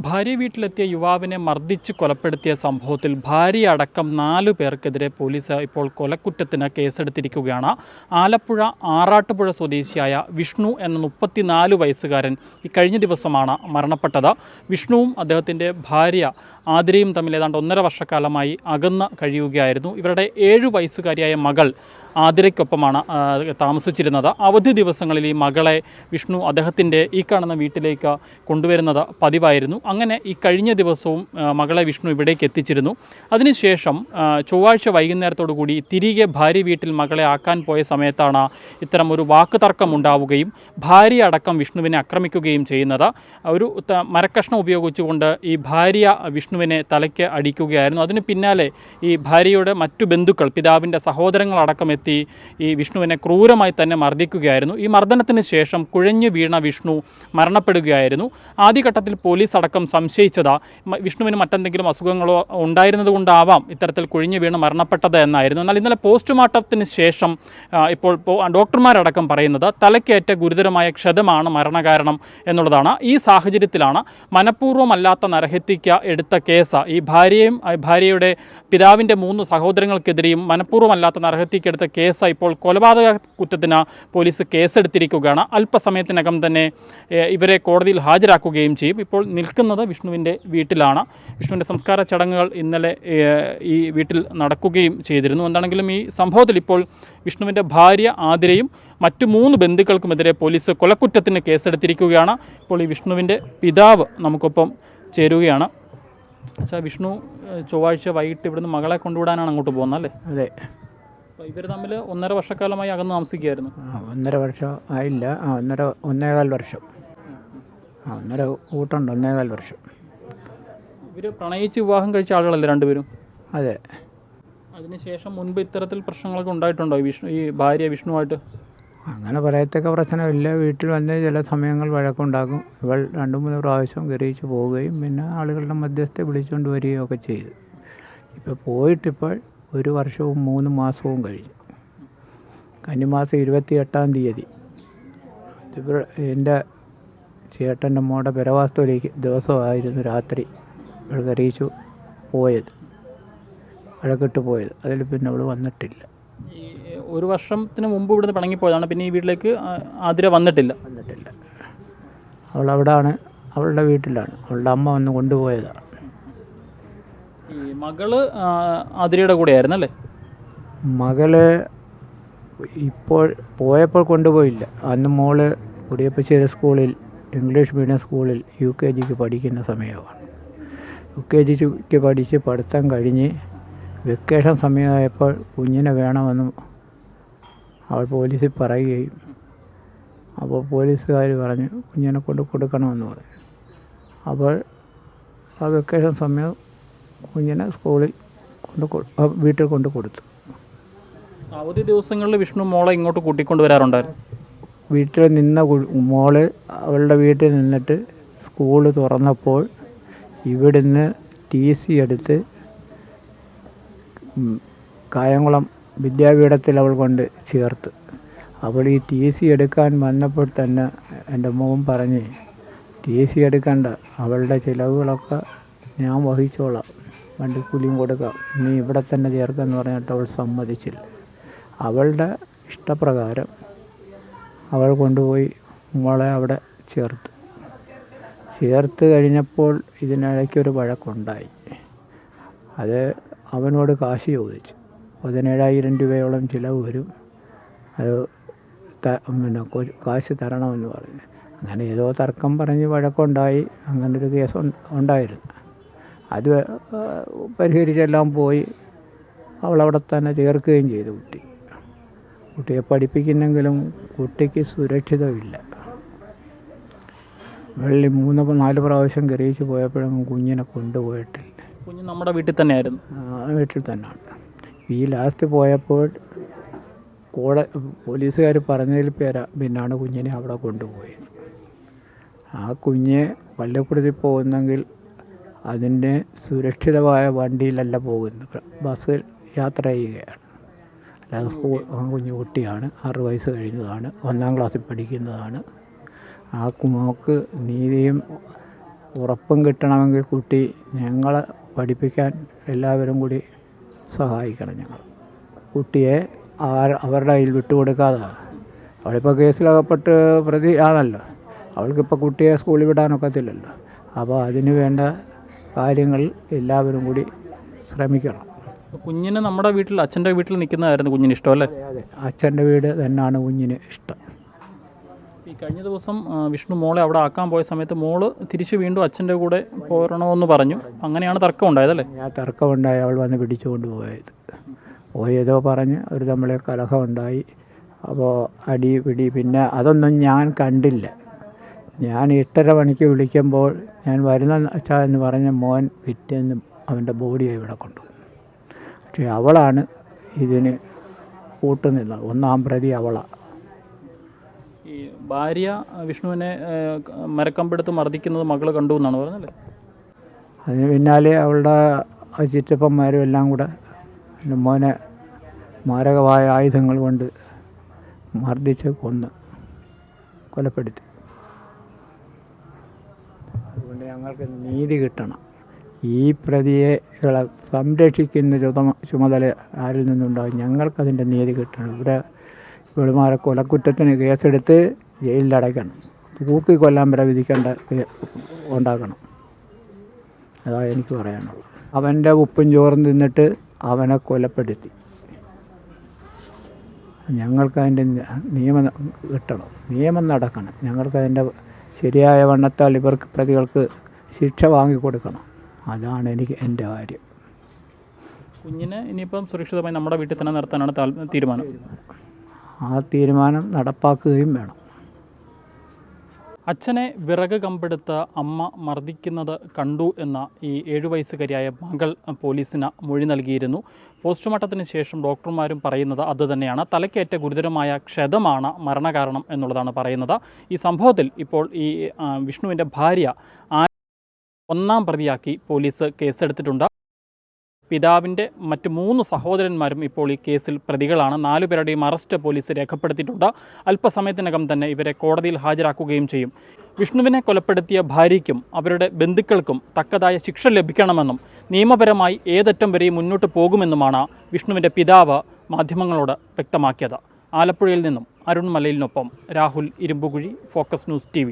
ഭാര്യ വീട്ടിലെത്തിയ യുവാവിനെ മർദ്ദിച്ച് കൊലപ്പെടുത്തിയ സംഭവത്തിൽ ഭാര്യ അടക്കം നാലു പേർക്കെതിരെ പോലീസ് ഇപ്പോൾ കൊലക്കുറ്റത്തിന് കേസെടുത്തിരിക്കുകയാണ്. ആലപ്പുഴ ആറാട്ടുപുഴ സ്വദേശിയായ വിഷ്ണു എന്ന മുപ്പത്തിനാല് വയസ്സുകാരൻ ഈ കഴിഞ്ഞ ദിവസമാണ് മരണപ്പെട്ടത്. വിഷ്ണുവും അദ്ദേഹത്തിന്റെ ഭാര്യ ആതിരയും തമ്മിൽ ഏതാണ്ട് ഒന്നര വർഷക്കാലമായി അകന്ന് കഴിയുകയായിരുന്നു. ഇവരുടെ ഏഴു വയസ്സുകാരിയായ മകൾ ആതിരയ്ക്കൊപ്പമാണ് താമസിച്ചിരുന്നത്. അവധി ദിവസങ്ങളിൽ ഈ മകളെ വിഷ്ണു അദ്ദേഹത്തിന്റെ ഈ കാണുന്ന വീട്ടിലേക്ക് കൊണ്ടുവരുന്നത് പതിവായിരുന്നു. അങ്ങനെ ഈ കഴിഞ്ഞ ദിവസവും മകളെ വിഷ്ണു ഇവിടേക്ക് എത്തിച്ചിരുന്നു. അതിനുശേഷം ചൊവ്വാഴ്ച വൈകുന്നേരത്തോടു കൂടി തിരികെ ഭാര്യ വീട്ടിൽ മകളെ ആക്കാൻ പോയ സമയത്താണ് ഇത്തരം ഒരു വാക്ക് തർക്കം ഉണ്ടാവുകയും ഭാര്യ അടക്കം വിഷ്ണുവിനെ ആക്രമിക്കുകയും ചെയ്യുന്നത്. ഒരു മരക്കഷ്ണം ഉപയോഗിച്ചുകൊണ്ട് ഈ ഭാര്യ വിഷ്ണുവിനെ തലയ്ക്ക് അടിക്കുകയായിരുന്നു. അതിന് പിന്നാലെ ഈ ഭാര്യയുടെ മറ്റു ബന്ധുക്കൾ പിതാവിന്റെ സഹോദരങ്ങളടക്കം എത്തി ഈ വിഷ്ണുവിനെ ക്രൂരമായി തന്നെ മർദ്ദിക്കുകയായിരുന്നു. ഈ മർദ്ദനത്തിന് ശേഷം കുഴഞ്ഞു വീണ വിഷ്ണു മരണപ്പെടുകയായിരുന്നു. ആദ്യഘട്ടത്തിൽ പോലീസ് അടക്കം സംശയിച്ചത്. വിഷ്ണുവിന് മറ്റെന്തെങ്കിലും അസുഖങ്ങളോ ഉണ്ടായിരുന്നത് കൊണ്ടാവാം ഇത്തരത്തിൽ കുഴിഞ്ഞു വീണ് മരണപ്പെട്ടത് എന്നായിരുന്നു. എന്നാൽ ഇന്നലെ പോസ്റ്റ്മോർട്ടത്തിന് ശേഷം ഇപ്പോൾ ഡോക്ടർമാരടക്കം പറയുന്നത് തലക്കേറ്റ ഗുരുതരമായ ക്ഷതമാണ് മരണകാരണം എന്നുള്ളതാണ്. ഈ സാഹചര്യത്തിലാണ് മനഃപൂർവമല്ലാത്ത നരഹത്യയ്ക്ക് എടുത്ത കേസ്. ഈ ഭാര്യയും ഭാര്യയുടെ പിതാവിന്റെ മൂന്ന് സഹോദരങ്ങൾക്കെതിരെയും മനഃപൂർവമല്ലാത്ത നരഹത്യയ്ക്ക് എടുത്ത കേസ് ഇപ്പോൾ കൊലപാതക കുറ്റത്തിന് പോലീസ് കേസെടുത്തിരിക്കുകയാണ്. അല്പസമയത്തിനകം തന്നെ ഇവരെ കോടതിയിൽ ഹാജരാക്കുകയും ചെയ്യും. ഇപ്പോൾ നിൽക്കുന്നത് വിഷ്ണുവിന്റെ വീട്ടിലാണ്. വിഷ്ണുവിന്റെ സംസ്കാര ചടങ്ങുകൾ ഇന്നലെ ഈ വീട്ടിൽ നടക്കുകയും ചെയ്തിരുന്നു. എന്താണെങ്കിലും ഈ സംഭവത്തിൽ ഇപ്പോൾ വിഷ്ണുവിന്റെ ഭാര്യ ആതിരയും മറ്റു മൂന്ന് ബന്ധുക്കൾക്കുമെതിരെ പോലീസ് കൊലക്കുറ്റത്തിന് കേസെടുത്തിരിക്കുകയാണ്. ഇപ്പോൾ ഈ വിഷ്ണുവിന്റെ പിതാവ് നമുക്കൊപ്പം ചേരുകയാണ്. വിഷ്ണു ചൊവ്വാഴ്ച വൈകിട്ട് ഇവിടുന്ന് മകളെ കൊണ്ടുവിടാനാണ് അങ്ങോട്ട് പോകുന്നത് അല്ലേ? അതെ. ഇവർ തമ്മിൽ ഒന്നര വർഷക്കാലമായി അകന്ന് താമസിക്കുകയായിരുന്നു. ഒന്നര വർഷം ആയില്ല. ആ ഒന്നര ഒന്നേകാൽ വർഷം. ആ ഒന്നര കൂട്ടുണ്ട് ഒന്നേകാൽ വർഷം. ഇവർ പ്രണയിച്ച് വിവാഹം കഴിച്ച ആളുകളല്ലേ രണ്ടുപേരും? അതെ. അതിനുശേഷം മുൻപ് ഇത്തരത്തിൽ പ്രശ്നങ്ങളൊക്കെ ഉണ്ടായിട്ടുണ്ടോ ഈ വിഷ്ണു ഈ ഭാര്യ വിഷ്ണുവായിട്ട്? അങ്ങനെ പറയത്തക്ക പ്രശ്നമില്ല. വീട്ടിൽ വന്ന് ചില സമയങ്ങൾ വഴക്കുണ്ടാക്കും ഇവൾ രണ്ട് മൂന്ന് പ്രാവശ്യം ഗ്രഹിച്ച് പോവുകയും പിന്നെ ആളുകളുടെ മധ്യസ്ഥത വിളിച്ചുകൊണ്ട് വരികയും ഒക്കെ ചെയ്തു. ഇപ്പോൾ പോയിട്ടിപ്പോൾ ഒരു വർഷവും മൂന്ന് മാസവും കഴിഞ്ഞു. കന്നിമാസം ഇരുപത്തി എട്ടാം തീയതി എന്റെ ചേട്ടന്റെ മോടെ പെരവാസ്തുവിലേക്ക് ദിവസമായിരുന്നു രാത്രി ഇവൾക്ക് അറിയിച്ചു പോയത്. വഴക്കിട്ട് പോയത്. അതിൽ പിന്നെ അവൾ വന്നിട്ടില്ല. ഒരു വർഷത്തിന് മുമ്പ് ഇവിടുന്ന് പിണങ്ങിപ്പോയതാണ്. പിന്നെ ഈ വീട്ടിലേക്ക് ആതിര വന്നിട്ടില്ല. വന്നിട്ടില്ല. അവൾ അവിടാണ് അവളുടെ വീട്ടിലാണ്. അവളുടെ അമ്മ വന്ന് കൊണ്ടുപോയതാണ് മകൾ ആതിരയുടെ കൂടെ ആയിരുന്നു അല്ലേ മകൾ ഇപ്പോൾ പോയപ്പോൾ കൊണ്ടുപോയില്ല. അന്ന് മോൾ കുടിയപ്പശ്ശേരി സ്കൂളിൽ ഇംഗ്ലീഷ് മീഡിയം സ്കൂളിൽ യു കെ ജിക്ക് പഠിക്കുന്ന സമയമാണ്. യു കെ ജിക്ക് പഠിച്ച് പഠിത്തം കഴിഞ്ഞ് വെക്കേഷൻ സമയമായപ്പോൾ കുഞ്ഞിനെ വേണമെന്ന് അവൾ പോലീസിൽ പറയുകയും അപ്പോൾ പോലീസുകാർ പറഞ്ഞു കുഞ്ഞിനെ കൊണ്ട് കൊടുക്കണമെന്ന് പറഞ്ഞു. അപ്പോൾ ആ വെക്കേഷൻ സമയം കുഞ്ഞിനെ സ്കൂളിൽ കൊണ്ട് വീട്ടിൽ കൊണ്ട് കൊടുത്തു. അവധി ദിവസങ്ങളിൽ വിഷ്ണു മോളെ ഇങ്ങോട്ട് കൂട്ടിക്കൊണ്ട് വരാറുണ്ടായിരുന്നു? വീട്ടിൽ നിന്ന മോൾ അവളുടെ വീട്ടിൽ നിന്നിട്ട് സ്കൂൾ തുറന്നപ്പോൾ ഇവിടുന്ന് ടി സി എടുത്ത് കായംകുളം വിദ്യാപീഠത്തിൽ അവൾ കൊണ്ട് ചേർത്ത്. അവൾ ഈ ടി സി എടുക്കാൻ വന്നപ്പോൾ തന്നെ എന്റെ മോൻ പറഞ്ഞ് ടി സി എടുക്കണ്ട അവളുടെ ചിലവുകളൊക്കെ ഞാൻ വഹിച്ചോളാം. വണ്ടിക്കൂലിയും കൊടുക്കാം നീ ഇവിടെ തന്നെ ചേർക്കെന്ന് പറഞ്ഞിട്ട് അവൾ സമ്മതിച്ചില്ല. അവളുടെ ഇഷ്ടപ്രകാരം അവൾ കൊണ്ടുപോയി മോളെ അവിടെ ചേർത്തു. ചേർത്ത് കഴിഞ്ഞപ്പോൾ ഇതിനിടയ്ക്കൊരു വഴക്കുണ്ടായി. അത് അവനോട് കാശ് ചോദിച്ചു. പതിനേഴായിരം രൂപയോളം ചിലവ് വരും. അത് പിന്നെ കാശ് തരണമെന്ന് പറഞ്ഞു. അങ്ങനെ ഏതോ തർക്കം പറഞ്ഞ് വഴക്കുണ്ടായി. അങ്ങനൊരു കേസ് ഉണ്ട- ഉണ്ടായിരുന്നു. അത് പരിഹരിച്ചെല്ലാം പോയി അവളവിടെ തന്നെ ചേർക്കുകയും ചെയ്തു കുട്ടി. കുട്ടിയെ പഠിപ്പിക്കുന്നെങ്കിലും കുട്ടിക്ക് സുരക്ഷിതമില്ല വെള്ളി മൂന്ന് നാല് പ്രാവശ്യം ഗ്രഹിച്ച് പോയപ്പോഴൊന്നും കുഞ്ഞിനെ കൊണ്ടുപോയിട്ടില്ല. കുഞ്ഞ് നമ്മുടെ വീട്ടിൽ തന്നെയായിരുന്നു? ആ വീട്ടിൽ തന്നെയാണ്. ഈ ലാസ്റ്റ് പോയപ്പോൾ കൂടെ പോലീസുകാർ പറഞ്ഞതിൽ പേരാ പിന്നാണ് കുഞ്ഞിനെ അവിടെ കൊണ്ടുപോയത്. ആ കുഞ്ഞ് പള്ളിക്കൂടത്തിൽ പോകുന്നെങ്കിൽ അതിന്റെ സുരക്ഷിതമായ വണ്ടിയിലല്ല പോകുന്നത്. ബസ് യാത്ര ചെയ്യുകയാണ്. അല്ലാതെ സ്കൂൾ കുഞ്ഞു കുട്ടിയാണ്. ആറ് വയസ്സ് കഴിഞ്ഞതാണ്. ഒന്നാം ക്ലാസ്സിൽ പഠിക്കുന്നതാണ്. ആ കുമോക്ക് നീതിയും ഉറപ്പും കിട്ടണമെങ്കിൽ കുട്ടി ഞങ്ങളെ പഠിപ്പിക്കാൻ എല്ലാവരും കൂടി സഹായിക്കണം ഞങ്ങൾ. കുട്ടിയെ അവരുടെ കയ്യിൽ വിട്ടുകൊടുക്കാതെ അവളിപ്പോൾ കേസിലകപ്പെട്ട് പ്രതി ആണല്ലോ അവൾക്കിപ്പോൾ കുട്ടിയെ സ്കൂളിൽ വിടാനൊക്കത്തില്ലല്ലോ. അപ്പോൾ അതിന് വേണ്ട കാര്യങ്ങൾ എല്ലാവരും കൂടി ശ്രമിക്കണം. കുഞ്ഞിന് നമ്മുടെ വീട്ടിൽ അച്ഛന്റെ വീട്ടിൽ നിൽക്കുന്നതായിരുന്നു കുഞ്ഞിന് ഇഷ്ടം അല്ലേ? അതെ അച്ഛന്റെ വീട് തന്നെയാണ് കുഞ്ഞിന് ഇഷ്ടം. ഈ കഴിഞ്ഞ ദിവസം വിഷ്ണു മോളെ അവിടെ ആക്കാൻ പോയ സമയത്ത് മോൾ തിരിച്ചു വീണ്ടും അച്ഛന്റെ കൂടെ പോരണമെന്ന് പറഞ്ഞു. അങ്ങനെയാണ് തർക്കം ഉണ്ടായതല്ലേ ആ തർക്കം ഉണ്ടായി. അവൾ വന്ന് പിടിച്ചുകൊണ്ട് പോയത്. പോയതോ പറഞ്ഞ് അവർ തമ്മിൽ കലഹമുണ്ടായി അപ്പോൾ അടി പിടി പിന്നെ അതൊന്നും ഞാൻ കണ്ടില്ല. ഞാൻ എട്ടര മണിക്ക് വിളിക്കുമ്പോൾ ഞാൻ വരുന്ന അച്ഛാ എന്ന് പറഞ്ഞ മോൻ പിറ്റേന്ന് അവന്റെ ബോഡിയെ ഇവിടെ കൊണ്ടുപോകും പക്ഷേ അവളാണ് ഇതിന് കൂട്ടുനിന്നത് ഒന്നാം പ്രതി അവളാണ് ഈ ഭാര്യ വിഷ്ണുവിനെ മരക്കമ്പെടുത്ത് മർദ്ദിക്കുന്നത് മകൾ കണ്ടു എന്നാണ് പറഞ്ഞല്ലേ അതിന് പിന്നാലെ അവളുടെ ചിറ്റപ്പന്മാരും എല്ലാം കൂടെ എന്റെ മോനെ മാരകമായ ആയുധങ്ങൾ കൊണ്ട് മർദ്ദിച്ച് കൊന്ന് കൊലപ്പെടുത്തി. ഞങ്ങൾക്ക് നീതി കിട്ടണം. ഈ പ്രതിയെ സംരക്ഷിക്കുന്ന ചുമ ചുമതല ആരിൽ നിന്നുണ്ടാകും ഞങ്ങൾക്കതിന്റെ നീതി കിട്ടണം. ഇവിടെ ഇവളുമാരെ കൊലക്കുറ്റത്തിന് കേസെടുത്ത് ജയിലിലടയ്ക്കണം തൂക്കി കൊല്ലാൻ വരെ വിധിക്കേണ്ട ഉണ്ടാക്കണം അതാ എനിക്ക് പറയാനുള്ളത്. അവന്റെ ഉപ്പും ചോറും തിന്നിട്ട് അവനെ കൊലപ്പെടുത്തി. ഞങ്ങൾക്കതിന്റെ നിയമം കിട്ടണം. നിയമം നടക്കണം. ഞങ്ങൾക്കതിന്റെ ശരിയായ വണ്ണത്താൽ ഇവർക്ക് പ്രതികൾക്ക് ശിക്ഷ വാങ്ങിക്കൊടുക്കണം. അതാണ് എനിക്ക് എന്റെ കാര്യം. കുഞ്ഞിനെ ഇനിയിപ്പം സുരക്ഷിതമായി നമ്മുടെ വീട്ടിൽ തന്നെ നിർത്താനാണ് തീരുമാനം. ആ തീരുമാനം നടപ്പാക്കുകയും വേണം. അച്ഛനെ വിറക് കമ്പെടുത്ത അമ്മ മർദ്ദിക്കുന്നത് കണ്ടു എന്ന ഈ ഏഴു വയസ്സുകാരിയായ മകൾ പോലീസിന് മൊഴി നൽകിയിരുന്നു. പോസ്റ്റ്മോർട്ടത്തിന് ശേഷം ഡോക്ടർമാരും പറയുന്നത് അതുതന്നെയാണ് തലക്കേറ്റ ഗുരുതരമായ ക്ഷതമാണ് മരണകാരണം എന്നുള്ളതാണ് പറയുന്നത്. ഈ സംഭവത്തിൽ ഇപ്പോൾ ഈ വിഷ്ണുവിന്റെ ഭാര്യ ഒന്നാം പ്രതിയാക്കി പോലീസ് കേസെടുത്തിട്ടുണ്ട്. പിതാവിന്റെ മറ്റ് മൂന്ന് സഹോദരന്മാരും ഇപ്പോൾ ഈ കേസിൽ പ്രതികളാണ്. നാലുപേരുടെയും അറസ്റ്റ് പോലീസ് രേഖപ്പെടുത്തിയിട്ടുണ്ട്. അല്പസമയത്തിനകം തന്നെ ഇവരെ കോടതിയിൽ ഹാജരാക്കുകയും ചെയ്യും. വിഷ്ണുവിനെ കൊലപ്പെടുത്തിയ ഭാര്യയ്ക്കും അവരുടെ ബന്ധുക്കൾക്കും തക്കതായ ശിക്ഷ ലഭിക്കണമെന്നും നിയമപരമായി ഏതറ്റം വരെയും മുന്നോട്ട് പോകുമെന്നുമാണ് വിഷ്ണുവിന്റെ പിതാവ് മാധ്യമങ്ങളോട് വ്യക്തമാക്കിയത്. ആലപ്പുഴയിൽ നിന്നും Arun മലയിലിനൊപ്പം Rahul Irumbukuzhi focus news T